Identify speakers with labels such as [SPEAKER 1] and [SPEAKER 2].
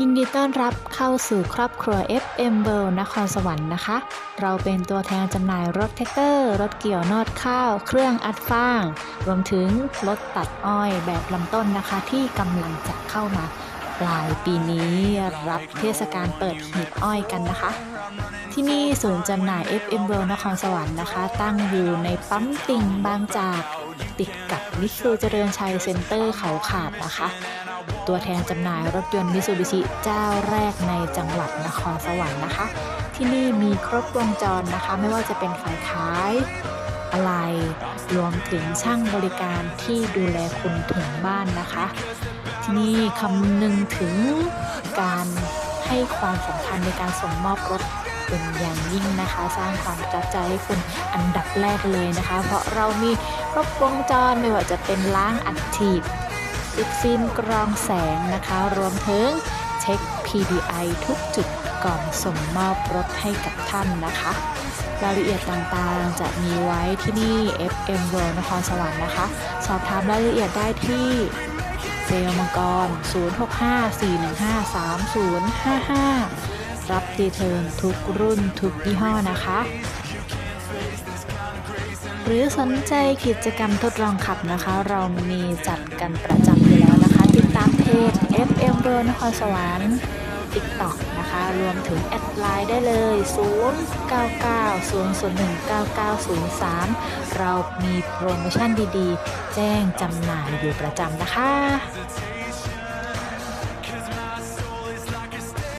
[SPEAKER 1] ยินดีต้อนรับเข้าสู่ครอบครัว FM World นครสวรรค์นะคะ เราเป็นตัวแทนจำหน่ายรถแท็กเตอร์ รถเกี่ยวนอดข้าว เครื่องอัดฟาง รวมถึงรถตัดอ้อยแบบลำต้นนะคะ ที่กำลังจะเข้ามาปลายปีนี้รับเทศกาลเปิดหีบอ้อยกันนะคะ ที่นี่ศูนย์จำหน่าย FM World นครสวรรค์นะคะ ตั้งอยู่ในปั๊มติ่งบางจากติดกับมิสูเจริญชัยเซ็นเตอร์เขาขาดนะคะ ตัวแทนจำหน่ายรถยนต์มิซูบิชิเจ้าแรกในจังหวัดนครสวรรค์นะคะ ที่นี่มีครบวงจรนะคะ ไม่ว่าจะเป็นฝ่ายขายอะไรรวมถึงช่างบริการที่ดูแลคุณถึงบ้านนะคะ ที่นี่คำนึงถึงการให้ความสำคัญในการส่งมอบรถเป็นอย่างยิ่งนะคะ สร้างความประทับใจให้คุณอันดับแรกเลยนะคะ เพราะเรามีครบวงจรไม่ว่าจะเป็นล้างอัดฉีด ติดฟิล์มกรองแสงนะคะ รวมถึงเช็ค PDI ทุกจุดก่อนส่งมอบรถให้กับท่านนะคะ รายละเอียดต่างๆ จะมีไว้ที่นี่ FM World นครสวรรค์นะคะ สอบถามรายละเอียดได้ที่เซลล์มังกร 0654153055 รับดีเทิร์นทุกรุ่นทุกยี่ห้อนะคะ หรือสนใจกิจกรรมทดลองขับนะคะ เรามีจัดกันประจำอยู่แล้วนะคะ ติดตามเพจ FM เบอร์นครสวรรค์ TikTok นะคะ รวมถึงแอดไลน์ได้เลย 0990019903 เรามีโปรโมชั่นดีๆ แจ้งจำหน่ายอยู่ประจำนะคะ